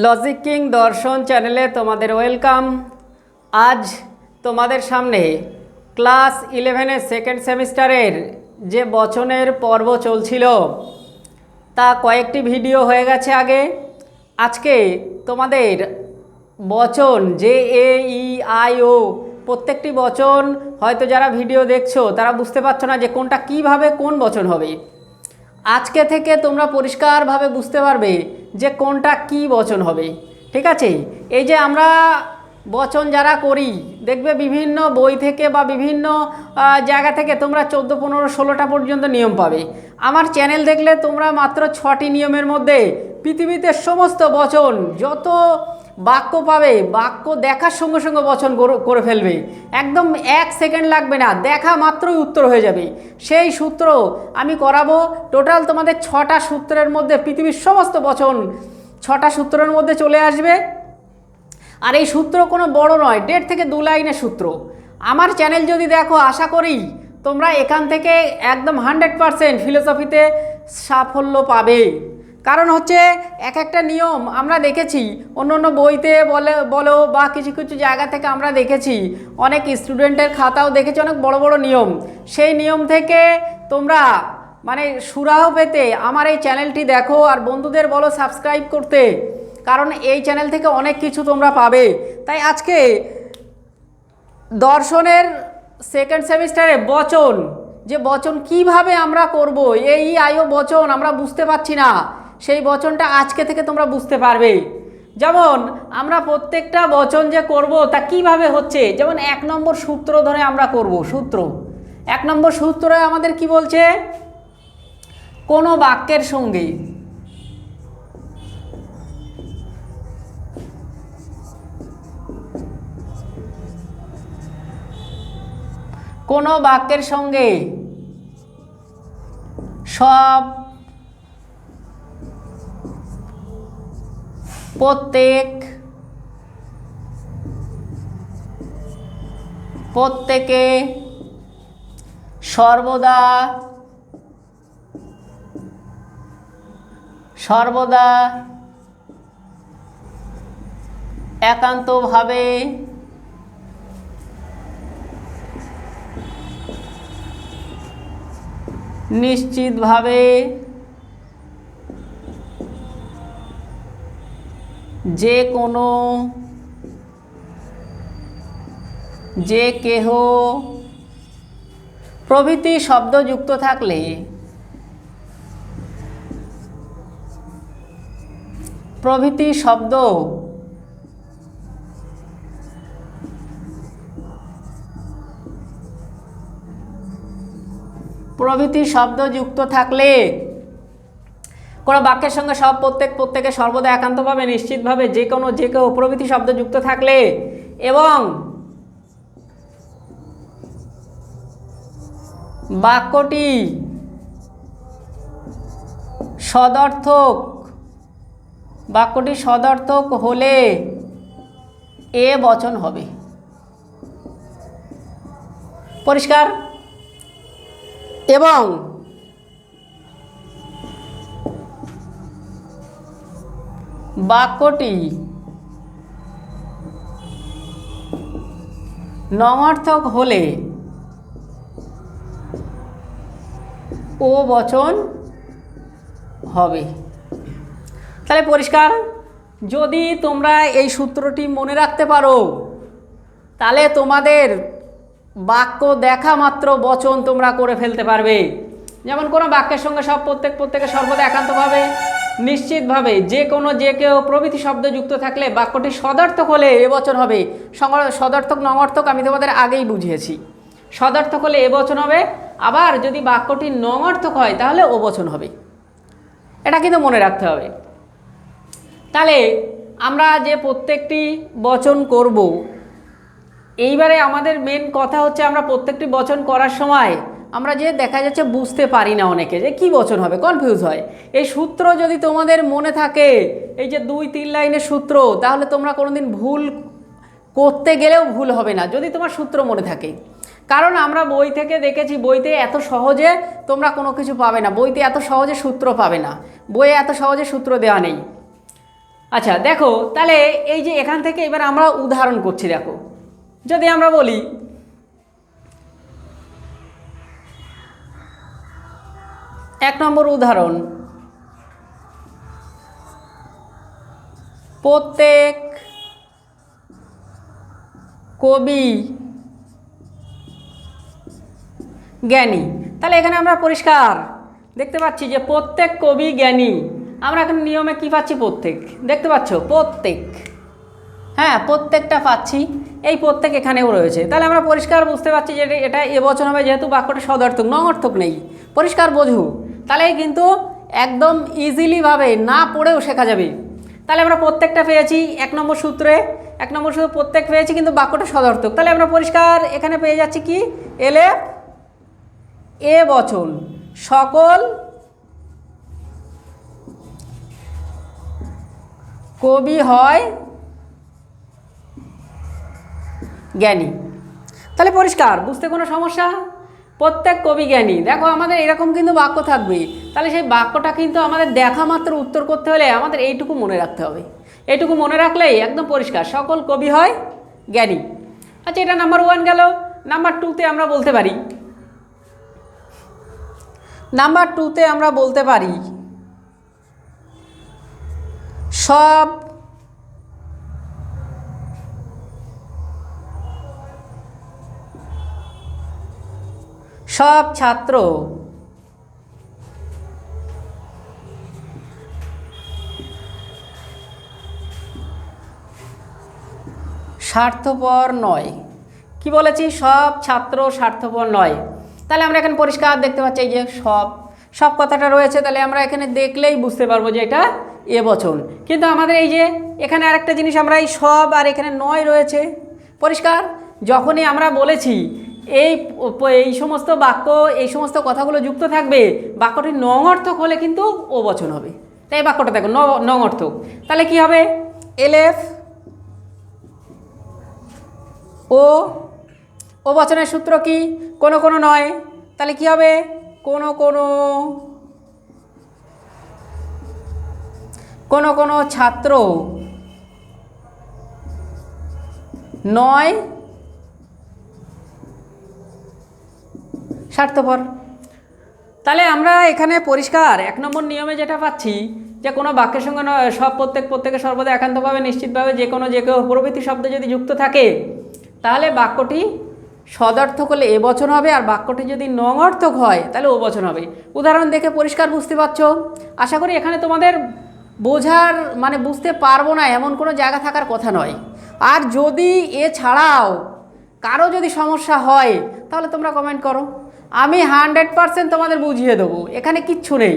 Logic king দর্শন চ্যানেলে তোমাদের ওয়েলকাম আজ তোমাদের সামনে ক্লাস ইলেভেনের সেকেন্ড সেমিস্টারের যে বচনের পর্ব চলছিল, তা কয়েকটি ভিডিও হয়ে গেছে আগে। আজকে তোমাদের বচন যে এ ই আই ও প্রত্যেকটি বচন হয়তো যারা ভিডিও দেখছ, তারা বুঝতে পারছ না যে কোনটা কীভাবে কোন বচন হবে। আজকে থেকে তোমরা পরিষ্কারভাবে বুঝতে পারবে যে কোনটা কি বচন হবে, ঠিক আছে? এই যে আমরা বচন যারা করি, দেখবে বিভিন্ন বই থেকে বা বিভিন্ন জায়গা থেকে তোমরা চোদ্দ, পনেরো, ষোলোটা পর্যন্ত নিয়ম পাবে। আমার চ্যানেল দেখলে তোমরা মাত্র ছটি নিয়মের মধ্যে পৃথিবীতে সমস্ত বচন, যত বাক্য পাবে, বাক্য দেখার সঙ্গে সঙ্গে বচন করে ফেলবে। একদম এক সেকেন্ড লাগবে না, দেখা মাত্রই উত্তর হয়ে যাবে। সেই সূত্র আমি করাবো, টোটাল তোমাদের ছটা সূত্রের মধ্যে, পৃথিবীর সমস্ত বচন ছটা সূত্রের মধ্যে চলে আসবে। আর এই সূত্র কোনো বড় নয়, দেড় থেকে দু লাইনের সূত্র। আমার চ্যানেল যদি দেখো, আশা করি তোমরা এখান থেকে একদম হান্ড্রেড পারসেন্ট ফিলোসফিতে সাফল্য পাবে। কারণ হচ্ছে এক একটা নিয়ম আমরা দেখেছি। অন্য অন্য বইতে বলে, বলো বা কিছু কিছু জায়গা থেকে আমরা দেখেছি। অনেক স্টুডেন্টের খাতাও দেখেছি, অনেক বড় বড় নিয়ম। সেই নিয়ম থেকে তোমরা মানে সুরাহ পেতে আমার এই চ্যানেলটি দেখো আর বন্ধুদের বলো সাবস্ক্রাইব করতে। কারণ এই চ্যানেল থেকে অনেক কিছু তোমরা পাবে। তাই আজকে দর্শনের সেকেন্ড সেমিস্টারে বচন, যে বচন কীভাবে আমরা করব, এই আয়ো বচন আমরা বুঝতে পারছি না। সেই বচনটা আজকে থেকে তোমরা বুঝতে পারবে। যেমন, আমরা প্রত্যেকটা বচন যে করব, তা কীভাবে হচ্ছে? যেমন এক নম্বর সূত্র ধরে আমরা করব, সূত্র। এক নম্বর সূত্রে আমাদের কি বলছে? কোনো বাক্যের সঙ্গে কোনো বাক্যের সঙ্গে সব প্রত্যেক প্রত্যেকে সর্বদা সর্বদা একান্তভাবে নিশ্চিতভাবে যে কোনো যে কেহ প্রভৃতি শব্দ যুক্ত থাকলে প্রভৃতি শব্দ প্রভৃতি শব্দ যুক্ত থাকলে কোনো বাক্যের সঙ্গে সব প্রত্যেক প্রত্যেকে সর্বদা একান্তভাবে, নিশ্চিতভাবে যে কোনো, যে কেউ প্রভৃতি শব্দ যুক্ত থাকলে এবং বাক্যটি সদর্থক বাক্যটি সদর্থক হলে এ বচন হবে। পরিষ্কার? এবং বাক্যটি নমার্থক হলে ও বচন হবে। তাহলে পরিষ্কার, যদি তোমরা এই সূত্রটি মনে রাখতে পারো, তাহলে তোমাদের বাক্য দেখা মাত্র বচন তোমরা করে ফেলতে পারবে। যেমন কোনো বাক্যের সঙ্গে সব প্রত্যেক প্রত্যেকে সর্বদা একান্তভাবে নিশ্চিতভাবে যে কোনো যে কেউ প্রভৃতি শব্দ যুক্ত থাকলে বাক্যটি সদর্থক হলে এবচন হবে। সদর্থক, নঙর্থক আমি তোমাদের আগেই বুঝিয়েছি। সদর্থক হলে এবচন হবে। আবার যদি বাক্যটি নঙর্থক হয়, তাহলে ও বচন হবে। এটা কিন্তু মনে রাখতে হবে। তাহলে আমরা যে প্রত্যেকটি বচন করব, এইবারে আমাদের মেন কথা হচ্ছে আমরা প্রত্যেকটি বচন করার সময় আমরা যে দেখা যাচ্ছে বুঝতে পারি না অনেকে যে কি বচন হবে কনফিউজ হয়। এই সূত্র যদি তোমাদের মনে থাকে, এই যে দুই তিন লাইনের সূত্র, তাহলে তোমরা কোনোদিন ভুল করতে গেলেও ভুল হবে না, যদি তোমার সূত্র মনে থাকে। কারণ আমরা বই থেকে দেখেছি, বইতে এত সহজে তোমরা কোনো কিছু পাবে না, বইতে এত সহজে সূত্র পাবে না, বইয়ে এত সহজে সূত্র দেওয়া নেই। আচ্ছা দেখো, তাহলে এই যে এখান থেকে এবার আমরা উদাহরণ করছি, দেখো। যদি আমরা বলি এক নম্বর উদাহরণ। প্রত্যেক কবি জ্ঞানী। তাহলে এখানে আমরা পরিষ্কার দেখতে পাচ্ছি যে প্রত্যেক কবি জ্ঞানী। আমরা এখানে নিয়মে কি পাচ্ছি প্রত্যেক? দেখতে পাচ্ছ? প্রত্যেক। হ্যাঁ প্রত্যেকটা পাচ্ছি। এই প্রত্যেক এখানেও রয়েছে। তাহলে আমরা পরিষ্কার বুঝতে পারছি যে এটা এবছর হবে যেহেতু বাক্যটা সদর্থক নঙর্থক নেই। পরিষ্কার বোঝো। তাহলে কিন্তু একদম ইজিলিভাবে না পড়েও শেখা যাবে। তাহলে আমরা প্রত্যেকটা পেয়েছি এক নম্বর সূত্রে, এক নম্বর সূত্রে প্রত্যেক পেয়েছি কিন্তু বাক্যটা সদর্থক। তাহলে আমরা পরিষ্কার এখানে পেয়ে যাচ্ছি কি? এলে এ বচন, সকল কবি হয় জ্ঞানী। তাহলে পরিষ্কার, বুঝতে কোনো সমস্যা? প্রত্যেক কবি জ্ঞানী। দেখো, আমাদের এরকম কিন্তু বাক্য থাকবে তাহলে সেই বাক্যটা কিন্তু আমাদের দেখা মাত্র উত্তর করতে হলে আমাদের এইটুকু মনে রাখতে হবে। এইটুকু মনে রাখলেই একদম পরিষ্কার। সকল কবি হয় জ্ঞানী। আচ্ছা এটা নাম্বার ওয়ান গেল। নাম্বার টুতে আমরা বলতে পারি। নাম্বার টুতে আমরা বলতে পারি, সব সব ছাত্র স্বার্থপর নয়। কি বলেছি? সব ছাত্র স্বার্থপর নয়। তাহলে আমরা এখানে পরিষ্কার দেখতে পাচ্ছি যে সব। সব কথাটা রয়েছে, তাহলে আমরা এখানে দেখলেই বুঝতে পারব যে এটা এ বচন কিন্তু আমাদের এই যে এখানে আরেকটা জিনিস, আমরা এই সব আর এখানে নয় রয়েছে। পরিষ্কার? যখনই আমরা বলেছি এই এই সমস্ত বাক্য, এই সমস্ত কথাগুলো যুক্ত থাকবে বাক্যটি নং অর্থক হলে কিন্তু ও বচন হবে। তাই বাক্যটা দেখো ন- নং অর্থক। তাহলে কি হবে? এলএফ ও ও বচনের সূত্র কি? কোনো কোনো নয়। তাহলে কি হবে? কোনো কোনো কোনো কোনো ছাত্র নয় স্বার্থপর। তাহলে আমরা এখানে পরিষ্কার, এক নম্বর নিয়মে যেটা পাচ্ছি, যে কোনো বাক্যের সঙ্গে সব প্রত্যেক, প্রত্যেকে সর্বদা একান্তভাবে, নিশ্চিতভাবে যে কোনো, যে কেউ প্রভৃতি শব্দ যদি যুক্ত থাকে, তাহলে বাক্যটি সদর্থক হলে এ হবে, আর বাক্যটি যদি নং অর্থক হয়, তাহলে ও বচন হবে। উদাহরণ দেখে পরিষ্কার বুঝতে পারছ? আশা করি এখানে তোমাদের বোঝার মানে বুঝতে পারব না, এমন কোনো জায়গা থাকার কথা নয়। আর যদি এছাড়াও কারও যদি সমস্যা হয়, তাহলে তোমরা কমেন্ট করো। আমি হান্ড্রেড পারসেন্ট তোমাদের বুঝিয়ে দেবো। এখানে কিচ্ছু নেই।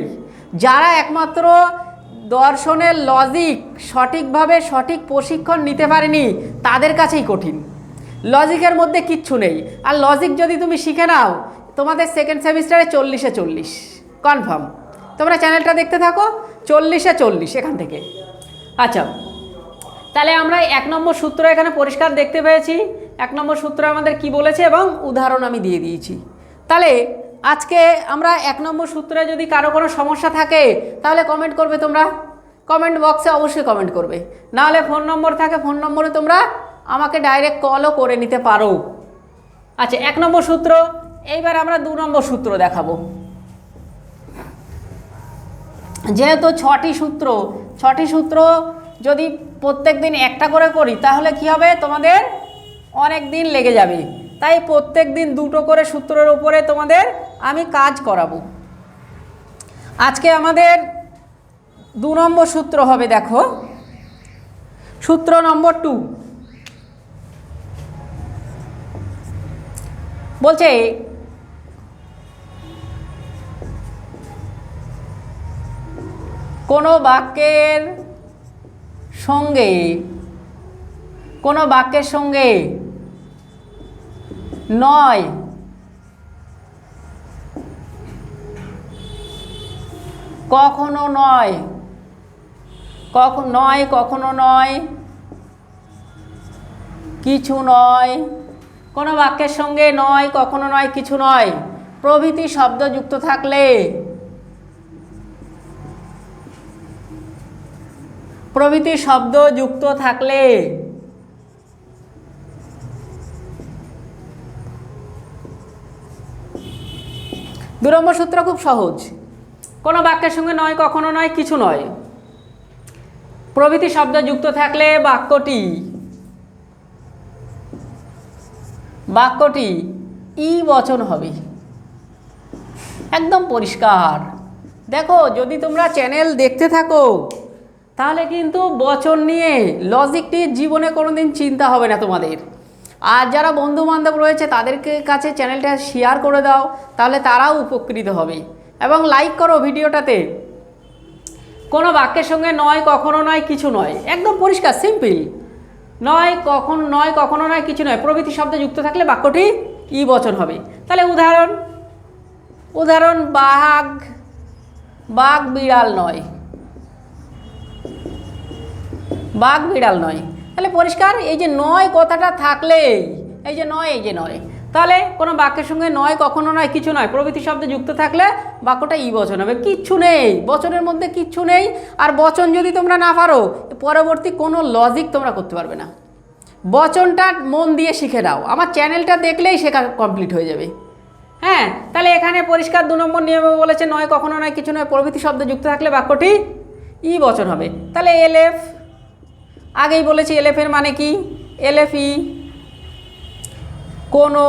যারা একমাত্র দর্শনের লজিক সঠিকভাবে সঠিক প্রশিক্ষণ নিতে পারেনি, তাদের কাছেই কঠিন। লজিকের মধ্যে কিচ্ছু নেই। আর লজিক যদি তুমি শিখে নাও, তোমাদের সেকেন্ড সেমিস্টারে চল্লিশে চল্লিশ। কনফার্ম তোমরা চ্যানেলটা দেখতে থাকো, চল্লিশে চল্লিশ এখান থেকে। আচ্ছা তাহলে আমরা এক নম্বর সূত্র এখানে পরিষ্কার দেখতে পেয়েছি। এক নম্বর সূত্র আমাদের কি বলেছে এবং উদাহরণ আমি দিয়ে দিয়েছি। তাহলে আজকে আমরা এক নম্বর সূত্রে যদি কারও কোনো সমস্যা থাকে, তাহলে কমেন্ট করবে তোমরা। কমেন্ট বক্সে অবশ্যই কমেন্ট করবে। নাহলে ফোন নম্বর থাকে ফোন নম্বরে তোমরা আমাকে ডাইরেক্ট কলও করে নিতে পারো। আচ্ছা এক নম্বর সূত্র। এইবার আমরা দু নম্বর সূত্র দেখাবো। যেহেতু ছটি সূত্র ছটি সূত্র যদি প্রত্যেক দিন একটা করে করি, তাহলে কি হবে? তোমাদের অনেক দিন লেগে যাবে। তাই প্রত্যেক দিন দুটো করে সূত্রের উপরে তোমাদের আমি কাজ করাবো। আজকে আমাদের দু নম্বর সূত্র হবে দেখো। সূত্র নম্বর টু। বলছে, কোনো বাক্যের সঙ্গে, কোনো বাক্যের সঙ্গে নয়। কখনো নয়। কখন নয়, কখনো নয়। কিছু নয়। কোনো বাক্যের সঙ্গে নয়, কখনো নয়, কিছু নয়। প্রভৃতি শব্দ যুক্ত থাকলে প্রভৃতি শব্দ যুক্ত থাকলে দু নম্বর সূত্র খুব সহজ। কোনো বাক্যের সঙ্গে নয়, কখনো নয়, কিছু নয়। প্রভৃতি শব্দ যুক্ত থাকলে বাক্যটি বাক্যটি ই বচন হবে। একদম পরিষ্কার। দেখো, যদি তোমরা চ্যানেল দেখতে থাকো, তাহলে কিন্তু বচন নিয়ে লজিকটি জীবনে কোনোদিন চিন্তা হবে না তোমাদের। আর যারা বন্ধু বান্ধব রয়েছে, তাদেরকে কাছে চ্যানেলটা শেয়ার করে দাও, তাহলে তারাও উপকৃত হবে। এবং লাইক করো ভিডিওটাতে। কোনো বাক্যের সঙ্গে নয়, কখনো নয়, কিছু নয়। একদম পরিষ্কার সিম্পল নয়, কখন, নয়, কখনো নয়, কিছু নয়। প্রভৃতি শব্দ যুক্ত থাকলে বাক্যটি ই বচন হবে? তাহলে উদাহরণ। উদাহরণ, বাঘ। বাঘ বিড়াল নয়। বাঘ বিড়াল নয়। তাহলে পরিষ্কার, এই যে নয় কথাটা থাকলে, এই যে নয়, এই যে নয়। তাহলে কোনো বাক্যের সঙ্গে নয় কখনো নয়, কিছু নয়। প্রভৃতি শব্দ যুক্ত থাকলে বাক্যটা ই বচন হবে। কিচ্ছু নেই, বচনের মধ্যে কিচ্ছু নেই। আর বচন যদি তোমরা না পারো, পরবর্তী কোনো লজিক তোমরা করতে পারবে না। বচনটা মন দিয়ে শিখে নাও। আমার চ্যানেলটা দেখলেই শেখা কমপ্লিট হয়ে যাবে। হ্যাঁ তাহলে এখানে পরিষ্কার দু নম্বর নিয়মে বলেছে, নয় কখনো নয়, কিছু নয়। প্রভৃতি শব্দ যুক্ত থাকলে বাক্যটি ই বচন হবে। তাহলে এলএফ আগেই বলেছি এলএফের মানে কি? এলএফই কোনো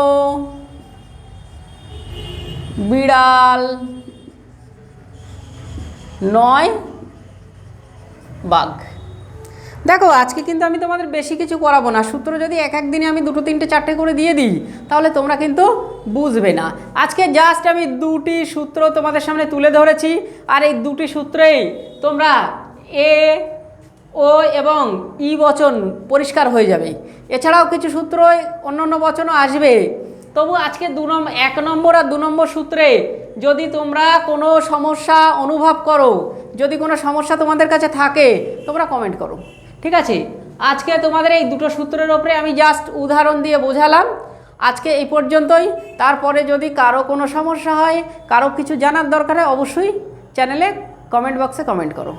বিড়াল নয়, বাঘ। দেখো, আজকে কিন্তু আমি তোমাদের বেশি কিছু করাবো না। সূত্র যদি এক এক দিনে আমি দুটো, তিনটে, চারটে করে দিয়ে দিই, তাহলে তোমরা কিন্তু বুঝবে না। আজকে জাস্ট আমি দুটি সূত্র তোমাদের সামনে তুলে ধরেছি, আর এই দুটি সূত্রেই তোমরা এ ও এবং ই বচন পরিষ্কার হয়ে যাবে। এছাড়াও কিছু সূত্র অন্য অন্য বচনও আসবে। তবু আজকে দু নম্বর এক নম্বর আর দু নম্বর সূত্রে যদি তোমরা কোনো সমস্যা অনুভব করো, যদি কোনো সমস্যা তোমাদের কাছে থাকে, তোমরা কমেন্ট করো। ঠিক আছে? আজকে তোমাদের এই দুটো সূত্রের ওপরে আমি জাস্ট উদাহরণ দিয়ে বোঝালাম। আজকে এই পর্যন্তই। তারপরে যদি কারও কোনো সমস্যা হয়, কারও কিছু জানার দরকার হয়, অবশ্যই চ্যানেলে কমেন্ট বক্সে কমেন্ট করো।